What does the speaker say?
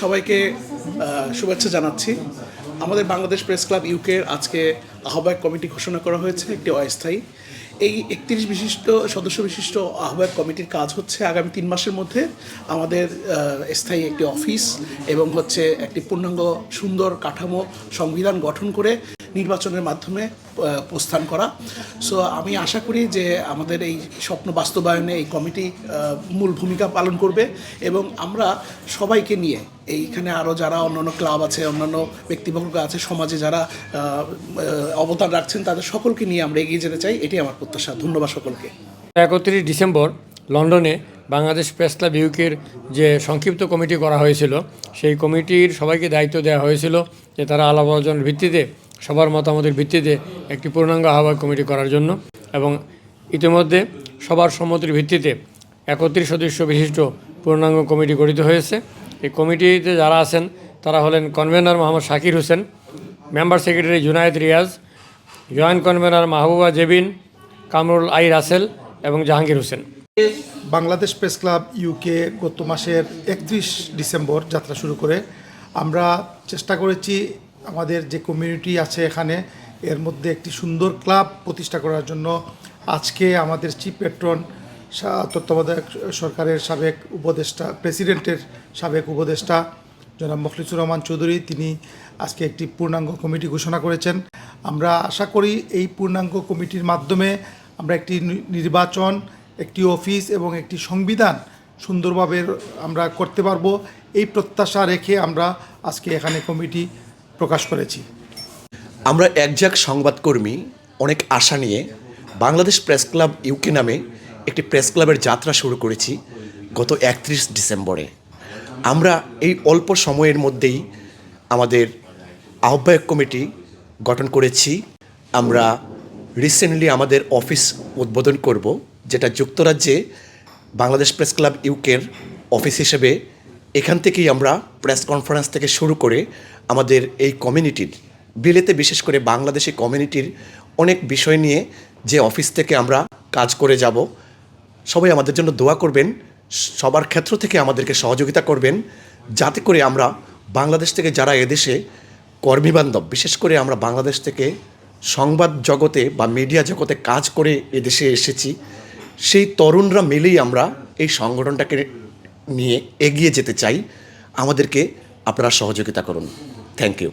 সবাইকে শুভেচ্ছা জানাচ্ছি। আমাদের বাংলাদেশ প্রেস ক্লাব ইউকের আজকে আহ্বায়ক কমিটি ঘোষণা করা হয়েছে, একটি অস্থায়ী। এই একত্রিশ বিশিষ্ট, সদস্য বিশিষ্ট আহ্বায়ক কমিটির কাজ হচ্ছে আগামী তিন মাসের মধ্যে আমাদের স্থায়ী একটি অফিস এবং হচ্ছে একটি পূর্ণাঙ্গ সুন্দর কাঠামো সংবিধান গঠন করে নির্বাচনের মাধ্যমে প্রস্থান করা। সো আমি আশা করি যে আমাদের এই স্বপ্ন বাস্তবায়নে এই কমিটি মূল ভূমিকা পালন করবে এবং আমরা সবাইকে নিয়ে এইখানে আরও যারা অন্যান্য ক্লাব আছে, অন্যান্য ব্যক্তিবর্গ আছে, সমাজে যারা অবদান রাখছেন, তাদের সকলকে নিয়ে আমরা এগিয়ে যেতে চাই। এটি আমার প্রত্যাশা। ধন্যবাদ সকলকে। একত্রিশ ডিসেম্বর লন্ডনে বাংলাদেশ প্রেস ক্লাব ইউকের যে সংক্ষিপ্ত কমিটি করা হয়েছিল, সেই কমিটির সবাইকে দায়িত্ব দেওয়া হয়েছিল যে তারা আলাপ ভিত্তিতে সবার মতামতের ভিত্তিতে একটি পূর্ণাঙ্গ আহ্বায়ক কমিটি করার জন্য এবং ইতিমধ্যে সবার সম্মতির ভিত্তিতে একত্রিশ সদস্য বিশিষ্ট পূর্ণাঙ্গ কমিটি গঠিত হয়েছে। এই কমিটিতে যারা আছেন, তারা হলেন convenor Mohammad Shakir Hossain, member secretary Junayed Riaz, joint convenor Mahbuba Jebin, Kamrul I Rasel এবং Jahangir Hossain. Bangladesh press club UK গত মাসের একত্রিশ ডিসেম্বর যাত্রা শুরু করে। আমরা চেষ্টা করেছি আমাদের যে কমিউনিটি আছে এখানে, এর মধ্যে একটি সুন্দর ক্লাব প্রতিষ্ঠা করার জন্য আজকে আমাদের চিফ পেট্রন তত্ত্বাবধায়ক সরকারের সাবেক উপদেষ্টা প্রেসিডেন্টের সাবেক উপদেষ্টা জনাব মখলিসুর রহমান চৌধুরী, তিনি আজকে একটি পূর্ণাঙ্গ কমিটি ঘোষণা করেছেন। আমরা আশা করি এই পূর্ণাঙ্গ কমিটির মাধ্যমে আমরা একটি নির্বাচন, একটি অফিস এবং একটি সংবিধান সুন্দরভাবে আমরা করতে পারব। এই প্রত্যাশা রেখে আমরা আজকে এখানে কমিটি প্রকাশ করেছি। আমরা একজাক সংবাদকর্মী অনেক আশা নিয়ে বাংলাদেশ প্রেস ক্লাব ইউকে নামে একটি প্রেস ক্লাবের যাত্রা শুরু করেছি গত একত্রিশ ডিসেম্বরে। আমরা এই অল্প সময়ের মধ্যেই আমাদের আহ্বায়ক কমিটি গঠন করেছি। আমরা রিসেন্টলি আমাদের অফিস উদ্বোধন করব, যেটা যুক্তরাজ্যে বাংলাদেশ প্রেস ক্লাব ইউকের অফিস হিসেবে এখান থেকেই আমরা প্রেস কনফারেন্স থেকে শুরু করে আমাদের এই কমিউনিটির বিলেতে বিশেষ করে বাংলাদেশি কমিউনিটির অনেক বিষয় নিয়ে যে অফিস থেকে আমরা কাজ করে যাব, সবাই আমাদের জন্য দোয়া করবেন, সবার ক্ষেত্র থেকে আমাদেরকে সহযোগিতা করবেন, যাতে করে আমরা বাংলাদেশ থেকে যারা এদেশে কর্মীবান্ধব বিশেষ করে আমরা বাংলাদেশ থেকে সংবাদ জগতে বা মিডিয়া জগতে কাজ করে এদেশে এসেছি, সেই তরুণরা মিলেই আমরা এই সংগঠনটাকে নিয়ে এগিয়ে যেতে চাই। আমাদেরকে আপনারা সহযোগিতা করুন। Thank you